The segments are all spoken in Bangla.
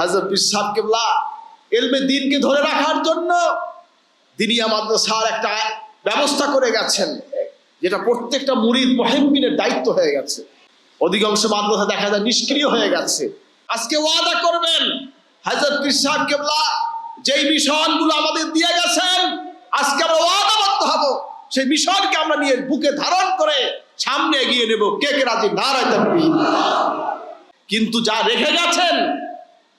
হাজরত বিশ্বাস কেবলা, এলমে দিনকে ধরে রাখার জন্য দিনিয়া মাদ্রাসার একটা ব্যবস্থা করে গেছেন, যেটা প্রত্যেকটা মুরিদ মহেমিনের দায়িত্ব হয়ে গেছে। অধিকাংশ মাদ্রাসা দেখা যায় নিষ্ক্রিয় হয়ে গেছে। আজকে ওয়াদা করবেন হাজরত বিশ্বাস কেবলা, যেই মিশনগুলো আমাদের দিয়ে গেছেন, আজকে আমরা ওয়াদাবদ্ধ হব। সেই মিশনকে আমরা নিয়ে বুকে ধারণ করে সামনে এগিয়ে নেব। কে কে রাজি? নারায় তাকবীর। কিন্তু যা রেখে গেছেন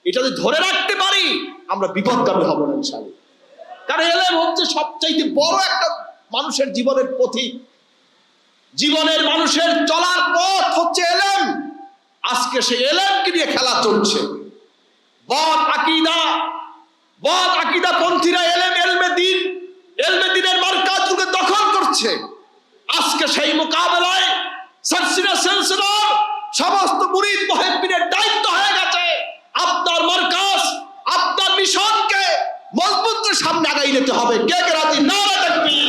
এটা যদি ধরে রাখতে পারি, আমরা বিপদগামী হব না ইনশাআল্লাহ। কারণ এলেম হচ্ছে সবচাইতে বড় একটা মানুষের জীবনের পথিক জীবনের মানুষের চলার পথ হচ্ছে এলেম। আজকে সেই এলেমকে নিয়ে খেলা চলছে। বদ আকিদা বদ আকিদা পন্থীরা এলেম, এলমে দিন, এলমে দিনের মার্কাজগুলোকে দখল করছে। আজকে সেই মোকাবেলায় সার্সিনা সমস্ত মুরিদ মহেব্বিনের দায়িত্ব আপনার মার্কাজ আপনার মিশনকে মজবুত করে সামনে আগাই নিতে হবে। কে কে রাজি? না রাখবি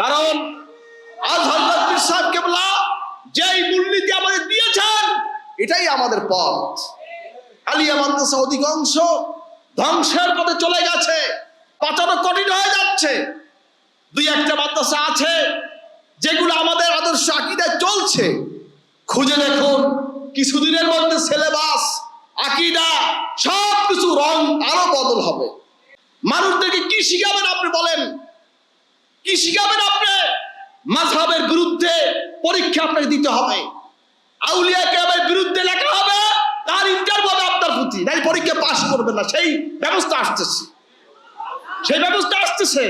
কারণ আজ হজরত পীর সাহেব কেবলা যেই মূলনীতি আমাদের দিয়েছেন, এটাই আমাদের পথ। আলিয়া মাদ্রাসা অধিকাংশ ধ্বংসের পথে চলে গেছে পাচানো কঠিন হয়ে যাচ্ছে। দুই একটা মাদ্রাসা আছে যেগুলো আমাদের আদর্শ আকিদায় চলছে। খুঁজে দেখুন, কিছুদিনের মধ্যে সিলেবাস আকিদা সব কিছু রং আরও বদল হবে। মানুষদেরকে কি শিখাবেন আপনি বলেন? কি শিখাবেন আপনি? মাঝহাবের বিরুদ্ধে পরীক্ষা আপনাকে দিতে হবে। আউলিয়া বিরুদ্ধে লেখা হবে, তার ইন্টারভিউ হবে আপনার প্রতি নাই পরীক্ষা পাশ না। সেই ব্যবস্থা আসতেছে। সেই ব্যবস্থা আসতেছে।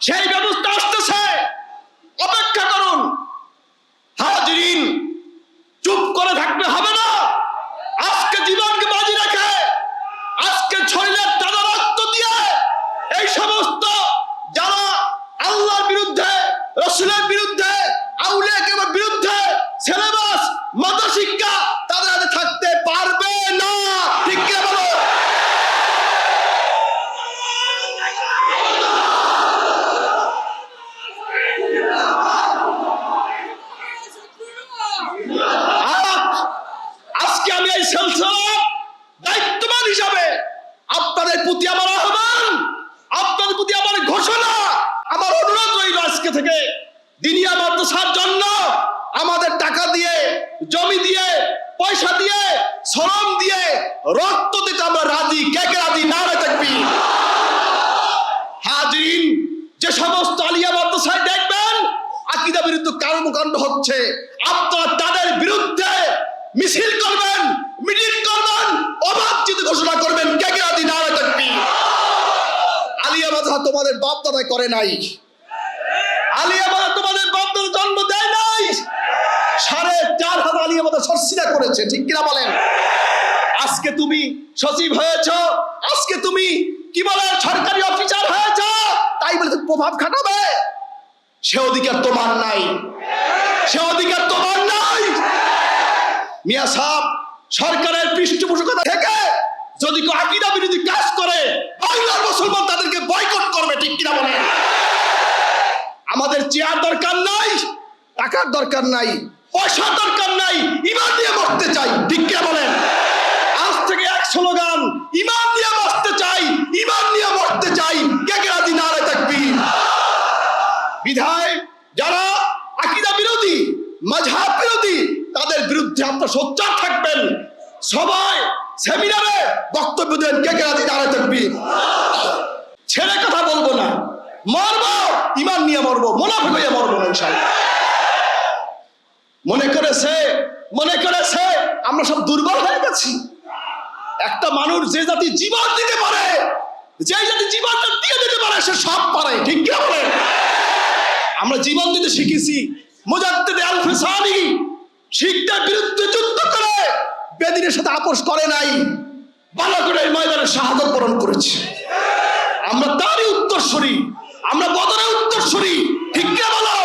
সেই ব্যবস্থা আসতেছে। অপেক্ষা করুন। হাজিরিন, চুপ করে থাকলে হবে না আজকে জীবনকে বাজি রেখে আজকে শরীরের তাজা রক্ত দিয়ে এই সমস্ত যারা আল্লাহর বিরুদ্ধে রসুলের বিরুদ্ধে আউলিয়া কেবল বিরুদ্ধে সিলেবাস মত শিক্ষা তাদের হাতে থাকতে পারবে না ঠিক কি বলো আজ- আজকে আমি এই সেলসিলার দায়িত্ববান হিসাবে আপনাদের প্রতি আমার আহ্বান আপনাদের প্রতি আমার ঘোষণা আমার অনুরোধ রইল আজকে থেকে দিনিয়া মাদ্রাসার জন্য আমাদের টাকা দিয়ে, জমি দিয়ে, পয়সা দিয়ে, শ্রম দিয়ে রক্ত দিতে আমরা রাজি। কে কে রাজি? না থাকবি। হাজিন যে সমস্ত আলিয়া মাদ্রাসায় দেখবেন, আকিদা বিরুদ্ধে কর্মকাণ্ড হচ্ছে। আপনারা তাদের বিরুদ্ধে মিছিল করবেন, মিটিং করবেন অবাঞ্ছিত ঘোষণা করবেন। কে কে আদি না থাকবি। আলিয়া মাদ্রাসা তোমাদের বাপ দাদাই করে নাই। আলিয়া মাদ্রাসা তোমাদের বাপ দাদা জন্ম দেয় নাই। সাড়ে চার হাজার আলিয়া মাদ্রাসা সর্ষিনা করেছে, ঠিক কিনা বলেন? আজকে তুমি সচিব হয়েছ, আজকে তুমি কি বলে, সরকারি অফিসার হয়েছ, তাই বলে প্রভাব খাটাবে। সে অধিকার তোমার নাই। সে অধিকার তোমার নাই। মিয়া সাহেব, সরকারের পৃষ্ঠপোষকতা থেকে যদি কেউ আকিদা বিরোধী কাজ করে, বাংলার মুসলমান তাদেরকে বয়কট করবে, ঠিক কিনা বলে আমাদের চেয়ার দরকার নাই, টাকার দরকার নাই, পয়সা দরকার নাই, ইমান দিয়ে মরতে চাই, ঠিক কিনা বলেন? আজ থেকে এক স্লোগান, ইমান দিয়ে মরতে চাই, ইমান নিয়ে মরতে চাই, কে কে রাজি নারায় থাকবি বিধায় যারা আকিদা বিরোধী, মাঝহাব বিরোধী, তাদের বিরুদ্ধে আপনার সোচ্চার থাকবেন। সবাই সেমিনারে বক্তব্য দেন, কে কে রাজি দাঁড়ায় থাকবি ছেড়ে কথা বলব না মরবো নিয়ে মরবো, মোনাফিক হয়ে মরবো না মনে করেছে মনে করেছে, আমরা সব দুর্বল হয়ে গেছি। একটা মানুষ যে জাতি জীবন দিতে পারে, যে জাতি জীবনটা দিয়ে দিতে পারে, সে সব পারে, ঠিক কি বলে আমরা জীবন দিতে শিখেছি, মুজাদ্দিদ আল ফিসানি শিখদের বিরুদ্ধে যুদ্ধ করে, বেদিনের সাথে আপোষ করে নাই এই ময়দানে শাহাদত বরণ করেছে। আমরা তারই উত্তরসূরি। আমরা বদরের উত্তরসূরি, ঠিক কে বলো?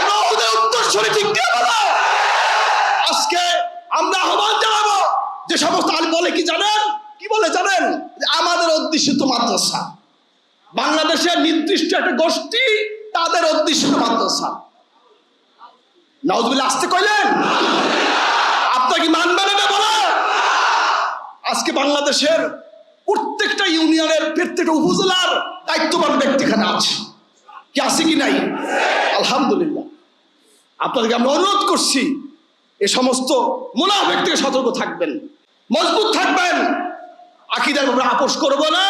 আমরা ওদের উত্তরসূরি, ঠিক কে বলো? আজকে আমরা আহ্বান জানাব যে সমস্ত আলী বলে কি জানেন? কি বলে জানেন? আমাদের অধ্যুষিত মাদ্রাসা। বাংলাদেশের নির্দিষ্ট একটা গোষ্ঠী, তাদের অধ্যুষিত মাদ্রাসা। নাউজুবিল্লাহ, আসতে কইলেন? আপনার কি মানবেন এটা বলে? আজকে বাংলাদেশের প্রত্যেকটা ইউনিয়নের প্রত্যেকটা উপজেলার দায়িত্ববান ব্যক্তি এখানে আছে। কি আছে কি নাই? আলহামদুলিল্লাহ। আপনাদেরকে আমরা অনুরোধ করছি, এ সমস্ত মুনাফেক থেকে সতর্ক থাকবেন, মজবুত থাকবেন। আকিদার ব্যাপারে আপোষ করব না,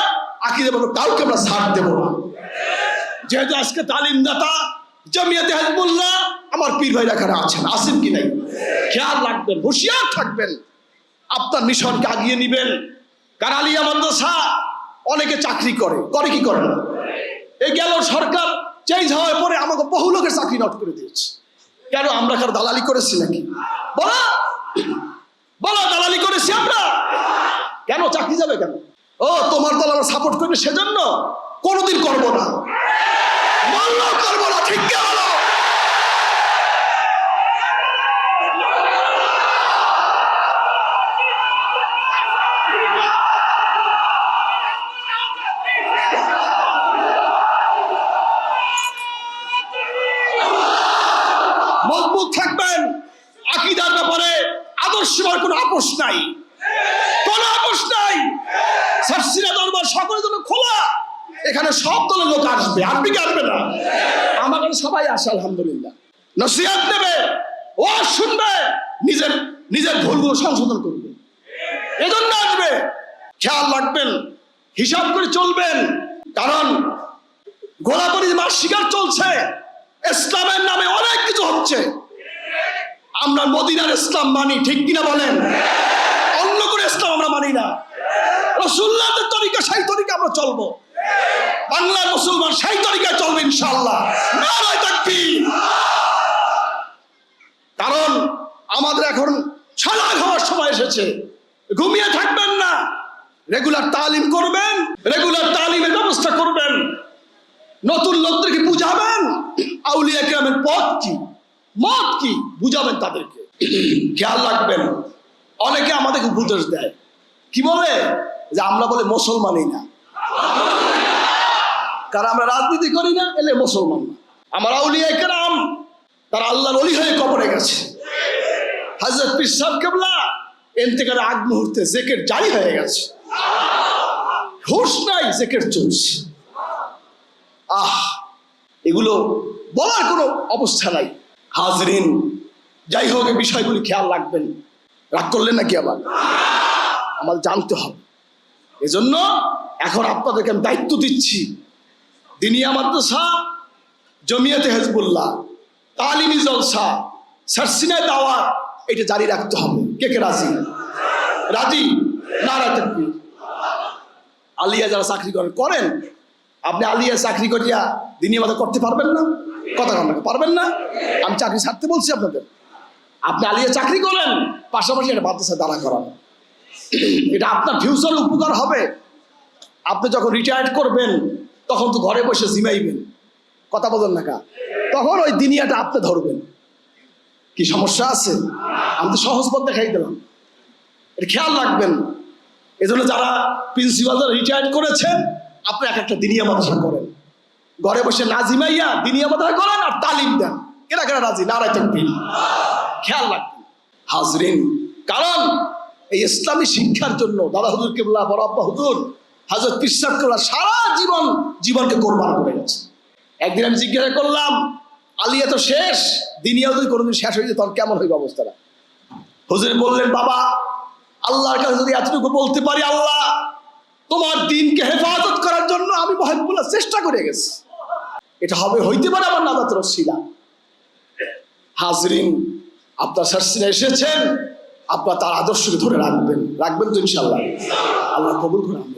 আকিদার ব্যাপারে কাউকে আমরা ছাড় দেবো না। যেহেতু আজকে তালিমদাতা জমিয়াতে হাজবুল্লাহ, আমার পীর ভাই এখানে আছেন আসেন কি নাই? খেয়াল রাখবেন, হুঁশিয়ার থাকবেন। আপনার মিশনকে আগিয়ে নিবেন কারণ আলিয়া মাদ্রাসা অনেকে চাকরি করে। করে কি করে না? এই গেল সরকার চেঞ্জ হওয়ার পরে আমাকে বহু লোকের চাকরি নট করে দিয়েছে। কেন আমরা কারও দালালি করেছি নাকি? বলো! বলো, দালালি করেছি আমরা! কেন চাকরি যাবে কেন? ও, তোমার দল আমরা সাপোর্ট করবে সেজন্য কোনোদিন করব না। বললেও করব না, ঠিক বলো? মজবুত থাকবেন। আকিদার ব্যাপারে আদর্শের কোনো আপোষ নাই। কোনো আপোষ নাই। সার্সিনা দরবার সকলের জন্য খোলা। এখানে সব দলের লোক আসবে। আসবে কি আসবে না? আমার সবাই আসে, আলহামদুলিল্লাহ। নসিহাত দেবে ও শুনবে, নিজের নিজের ভুলগুলো সংশোধন করবে। এজন্য আসবে। খেয়াল রাখবেন, হিসাব করে চলবেন। কারণ গোলাপরি মাস শিকার চলছে। ইসলামের নামে অনেক কিছু হচ্ছে। আমরা মদিনার ইসলাম মানি, ঠিক কিনা বলেন? অন্য করে ইসলাম আমরা মানি না। রসুল্লাহদের তরিকা, সেই তরিকা আমরা চলবো। বাংলার মুসলমান সেই তরিকায় চলবে ইনশাল্লাহ কারণ আমাদের এখন সালাগ হওয়ার সময় এসেছে। ঘুমিয়ে থাকবেন না। রেগুলার তালিম করবেন রেগুলার তালিমের ব্যবস্থা করবেন নতুন লোকদেরকে বুঝাবেন আউলিয়া গ্রামের পথ কি মত কি? বুঝাবেন তাদেরকে। খেয়াল রাখবেন। অনেকে আমাদেরকে উপদেশ দেয়। কি বলে? যে আমরা বলে মুসলমানই না। কারণ আমরা রাজনীতি করি না, এলে মুসলমান না। আমার আউলিয়া কেরাম, তারা আল্লাহর অলি হয়ে কবরে গেছে। হাজরত পীর সাহেব কেবলা, এনতেকার আগ মুহূর্তে জেকের জারি হয়ে গেছে। হুশ নাই, জেকের চলছে। আহ, এগুলো বলার কোনো অবস্থা নাই। হাজরিন, যাই হোক এই বিষয়গুলি খেয়াল রাখবেন। রাগ করলেন নাকি আবার? আমাদের জানতে হবে। এজন্য এখন আপনাদেরকে আমি দায়িত্ব দিচ্ছি। দিনিয়া মাদ্রাসা, জমিয়াতে হেজবুল্লাহ, তালিমি জলসা সারসিনা দাওয়া এটা জারি রাখতে হবে। কে কে রাজি? রাজি? না তাকবীর। আলিয়া যারা চাকরি করেন করেন। আপনি আলিয়া চাকরি করিয়া দিনিয়া মাদ্রাসা করতে পারবেন না? কথা কন পারবেন না? আমি চাকরি ছাড়তে বলছি আপনাদের। আপনি আলিয়া চাকরি করেন, পাশাপাশি একটা মাদ্রাসা দাঁড়া করান। এটা আপনার ফিউচারে উপকার হবে। আপনি যখন রিটায়ার্ড করবেন, তখন তো ঘরে বসে জিমাইবেন। কথা বলেন না কা। তখন ওই দিনিয়াটা আপনি ধরবেন। কি সমস্যা আছে? আমি তো সহজ পথ দেখাই দিলাম। এটা খেয়াল রাখবেন। এজন্য যারা প্রিন্সিপাল যারা রিটায়ার্ড করেছেন, আপনি এক একটা দিনিয়া মাদ্রাসা করেন। ঘরে বসে না জিমাইয়া দিনিয়া মাদ্রাসা করেন আর তালিম দেন। এরা কেন রাজি? নারায় তকবীর। খেয়াল রাখবেন। হাজরিন, কারণ এই ইসলামী শিক্ষার জন্য দাদা হুজুর কেবলা, বড় আব্বা হুজুর, হাজরত পিসাব কেবলা সারা জীবন জীবনকে কোরবান করে গেছে। একদিন আমি জিজ্ঞাসা করলাম, আলিয়া তো শেষ দিনিয়া যদি কোনোদিন শেষ হয়ে যায়, তখন কেমন হইবে অবস্থাটা? হুজুর বললেন, বাবা, আল্লাহর কাছে যদি এতটুকু বলতে পারি আল্লাহ, তোমার দিনকে হেফাজত করার জন্য আমি মহাবুল্লাহ চেষ্টা করে গেছি। এটা হবে, হইতে পারে আমার নাদাত রসিলা হাজরিন, আপনার শাসিনা এসেছেন, আপনার তার আদর্শকে ধরে রাখবেন। রাখবেন তো ইনশাল্লাহ আল্লাহ কবুল করে।